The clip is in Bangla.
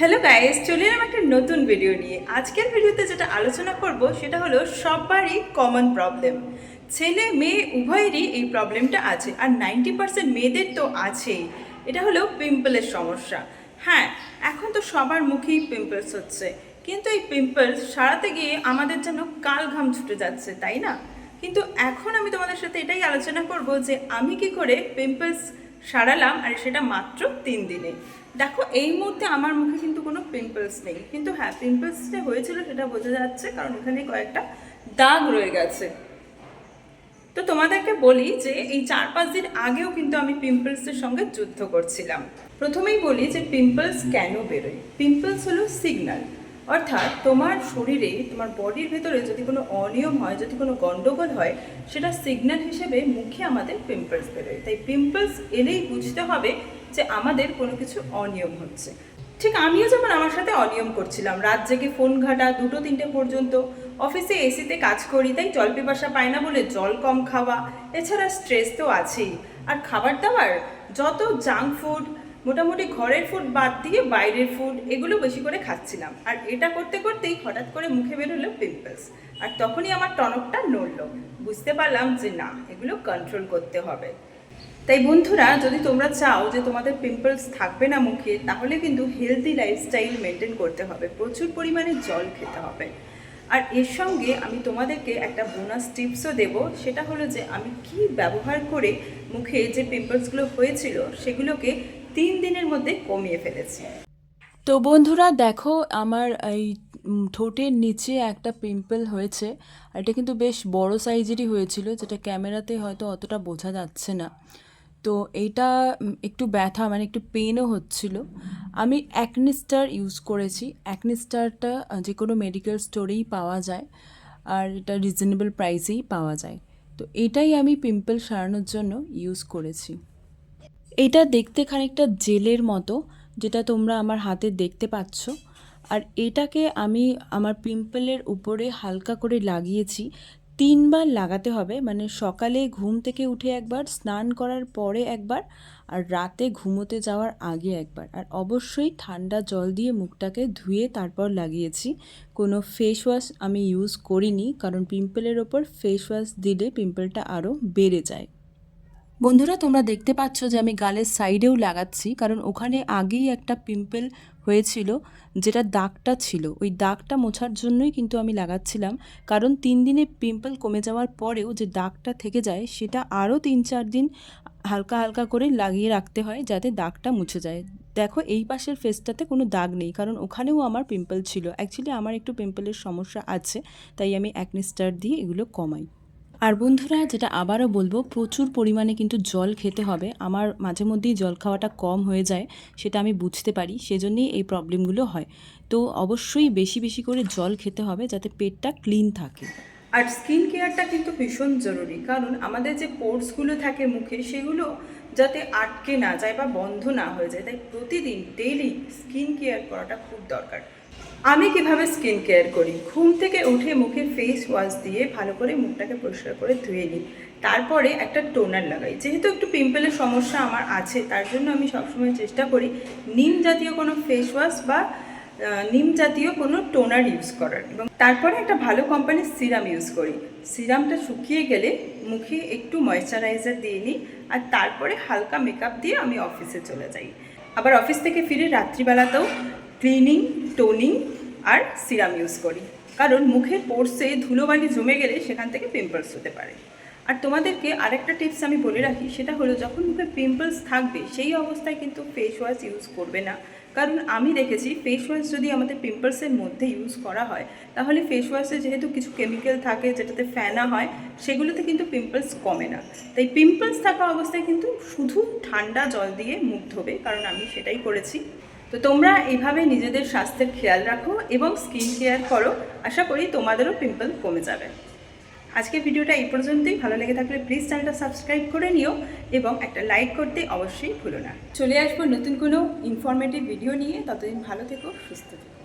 হ্যালো গাইস চলে এলাম একটা নতুন ভিডিও নিয়ে। আজকের ভিডিওতে যেটা আলোচনা করব, সেটা হলো সবারই কমন প্রবলেম ছেলে মেয়ে উভয়েরই এই প্রবলেমটা আছে, আর নাইনটি পার্সেন্ট মেয়েদের তো আছেই। এটা হলো পিম্পলের সমস্যা। হ্যাঁ এখন তো সবার মুখেই পিম্পলস হচ্ছে। কিন্তু এই পিম্পলস সারাতে গিয়ে আমাদের যেন কাল ঘাম ছুটে যাচ্ছে, তাই না? কিন্তু এখন আমি তোমাদের সাথে এটাই আলোচনা করব যে আমি কি করে পিম্পলস সারালাম আর সেটা মাত্র তিন দিনে। দেখো, এই মুহূর্তে আমার মুখে কিন্তু কোনো পিম্পলস নেই। কিন্তু হ্যাঁ পিম্পলস যে হয়েছিল সেটা বোঝা যাচ্ছে কারণ এখানে কয়েকটা দাগ রয়ে গেছে। তো তোমাদেরকে বলি যে এই চার পাঁচ দিন আগেও কিন্তু আমি পিম্পলসের সঙ্গে যুদ্ধ করছিলাম। প্রথমেই বলি যে পিম্পলস কেন বেরোয়? পিম্পলস হলো সিগন্যাল অর্থাৎ তোমার শরীরে, তোমার বডির ভেতরে যদি কোনো অনিয়ম হয়, যদি কোনো গন্ডগোল হয়, সেটা সিগন্যাল হিসেবে মুখে আমাদের পিম্পলস বেরোয়। তাই পিম্পলস এলেই বুঝতে হবে যে আমাদের কোনো কিছু অনিয়ম হচ্ছে। ঠিক আমিও যেমন আমার সাথে অনিয়ম করছিলাম, রাত জেগে ফোন ঘাটা, দুটো, তিনটে পর্যন্ত। অফিসে এসিতে কাজ করি, তাই জল পিপাসা পায় না বলে জল কম খাওয়া। এছাড়া স্ট্রেস তো আছেই। আর খাবার দাবার, যত জাঙ্ক ফুড মোটামুটি ঘরের ফুড বাদ দিয়ে বাইরের ফুড এগুলো বেশি করে খাচ্ছিলাম। আর এটা করতে করতেই হঠাৎ করে মুখে বেরোলো পিম্পলস আর তখনই আমার টনকটা নড়লো। বুঝতে পারলাম যে না, এগুলো কন্ট্রোল করতে হবে। তাই বন্ধুরা, যদি তোমরা চাও যে তোমাদের পিম্পলস থাকবে না মুখে, তাহলে কিন্তু হেলদি লাইফস্টাইল মেনটেন করতে হবে। প্রচুর পরিমাণে জল খেতে হবে। আর এর সঙ্গে আমি তোমাদেরকে একটা বোনাস টিপসও দেব। সেটা হলো যে আমি কি ব্যবহার করে মুখে যে পিম্পলসগুলো হয়েছিল, সেগুলোকে তিন দিনের মধ্যে কমিয়ে ফেলেছি। তো বন্ধুরা, দেখো, আমার এই ঠোঁটের নিচে একটা পিম্পল হয়েছে, আর এটা কিন্তু বেশ বড় সাইজেরই হয়েছিল, যেটা ক্যামেরাতে হয়তো অতটা বোঝা যাচ্ছে না। তো এইটা একটু ব্যথা মানে একটু পেনও হচ্ছিল। আমি অ্যাকনিস্টার ইউজ করেছি। অ্যাকনিস্টারটা যে কোনো মেডিকেল স্টোরেই পাওয়া যায়, আর এটা রিজনেবল প্রাইসেই পাওয়া যায়। তো এটাই আমি পিম্পল সারানোর জন্য ইউজ করেছি। এটা দেখতে খানিকটা জেলের মতো, যেটা তোমরা আমার হাতে দেখতে পাচ্ছ। আর এটাকে আমি আমার পিম্পলের উপরে হালকা করে লাগিয়েছি। তিনবার লাগাতে হবে মানে সকালে ঘুম থেকে উঠে একবার, স্নান করার পরে একবার, আর রাতে ঘুমোতে যাওয়ার আগে একবার। আর অবশ্যই ঠান্ডা জল দিয়ে মুখটাকে ধুয়ে তারপর লাগিয়েছি। কোনো ফেস ওয়াশ আমি ইউজ করিনি, কারণ পিম্পলের ওপর ফেস ওয়াশ দিলে পিম্পলটা আরও বেড়ে যায়। বন্ধুরা, তোমরা দেখতে পাচ্ছ যে আমি গালের সাইডেও লাগাচ্ছি, কারণ ওখানে আগেই একটা পিম্পল হয়েছিল যেটা দাগটা ছিল। ওই দাগটা মোছার জন্যই কিন্তু আমি লাগাচ্ছিলাম, কারণ তিন দিনে পিম্পল কমে যাওয়ার পরেও যে দাগটা থেকে যায়, সেটা আরও তিন চার দিন হালকা হালকা করে লাগিয়ে রাখতে হয় যাতে দাগটা মুছে যায়। দেখো, এই পাশের ফেসটাতে কোনো দাগ নেই, কারণ ওখানেও আমার পিম্পল ছিল। অ্যাকচুয়ালি আমার একটু পিম্পলের সমস্যা আছে, তাই আমি অ্যাকনিস্টার দিয়ে এগুলো কমাই। আর বন্ধুরা, যেটা আবারও বলব, প্রচুর পরিমাণে কিন্তু জল খেতে হবে। আমার মাঝে মধ্যেই জল খাওয়াটা কম হয়ে যায়, সেটা আমি বুঝতে পারি, সেজন্যই এই প্রবলেমগুলো হয়। তো অবশ্যই বেশি বেশি করে জল খেতে হবে, যাতে পেটটা ক্লিন থাকে। আর স্কিন কেয়ারটা কিন্তু ভীষণ জরুরি, কারণ আমাদের যে পোর্সগুলো থাকে মুখে, সেগুলো যাতে আটকে না যায় বা বন্ধ না হয়ে যায়, তাই প্রতিদিন ডেইলি স্কিন কেয়ার করাটা খুব দরকার। আমি কীভাবে স্কিন কেয়ার করি? ঘুম থেকে উঠে মুখে ফেস ওয়াশ দিয়ে ভালো করে মুখটাকে পরিষ্কার করে ধুয়ে নিই। তারপরে একটা টোনার লাগাই। যেহেতু একটু পিম্পলের সমস্যা আমার আছে, তার জন্য আমি সবসময় চেষ্টা করি নিম জাতীয় কোনো ফেস ওয়াশ বা নিম জাতীয় কোনো টোনার ইউজ করার। এবং তারপরে একটা ভালো কোম্পানির সিরাম ইউজ করি। সিরামটা শুকিয়ে গেলে মুখে একটু ময়শ্চারাইজার দিয়ে নিই আর তারপরে হালকা মেকআপ দিয়ে আমি অফিসে চলে যাই। আবার অফিস থেকে ফিরে রাত্রিবেলাতেও ক্লিনিং, টোনিং আর সিরাম ইউজ করি। কারণ মুখের পোর্সে ধুলোবালি জমে গেলে সেখান থেকে পিম্পলস হতে পারে। আর তোমাদেরকে আরেকটা টিপস আমি বলে রাখি, সেটা হলো যখন মুখে পিম্পলস থাকবে, সেই অবস্থায় কিন্তু ফেস ওয়াশ ইউজ করবে না। কারণ আমি দেখেছি ফেস ওয়াশ যদি আমাদের পিম্পলসের মধ্যে ইউজ করা হয়, তাহলে ফেস ওয়াশে যেহেতু কিছু কেমিক্যাল থাকে যেটাতে ফেনা হয়, সেগুলোতে কিন্তু পিম্পলস কমে না। তাই পিম্পলস থাকা অবস্থায় কিন্তু শুধু ঠান্ডা জল দিয়ে মুখ ধোবে, কারণ আমি সেটাই করেছি। তো তোমরা এইভাবে নিজেদের স্বাস্থ্যের খেয়াল রাখো এবং স্কিন কেয়ার করো। আশা করি তোমাদেরও পিম্পল কমে যাবে। আজকে ভিডিওটা এই পর্যন্তই। ভালো লেগে থাকলে প্লিজ চ্যানেলটা সাবস্ক্রাইব করে নিও এবং একটা লাইক করতে অবশ্যই ভুলো না। চলে আসব নতুন কোনো ইনফরমেটিভ ভিডিও নিয়ে। ততদিন ভালো থেকো, সুস্থ থেকো।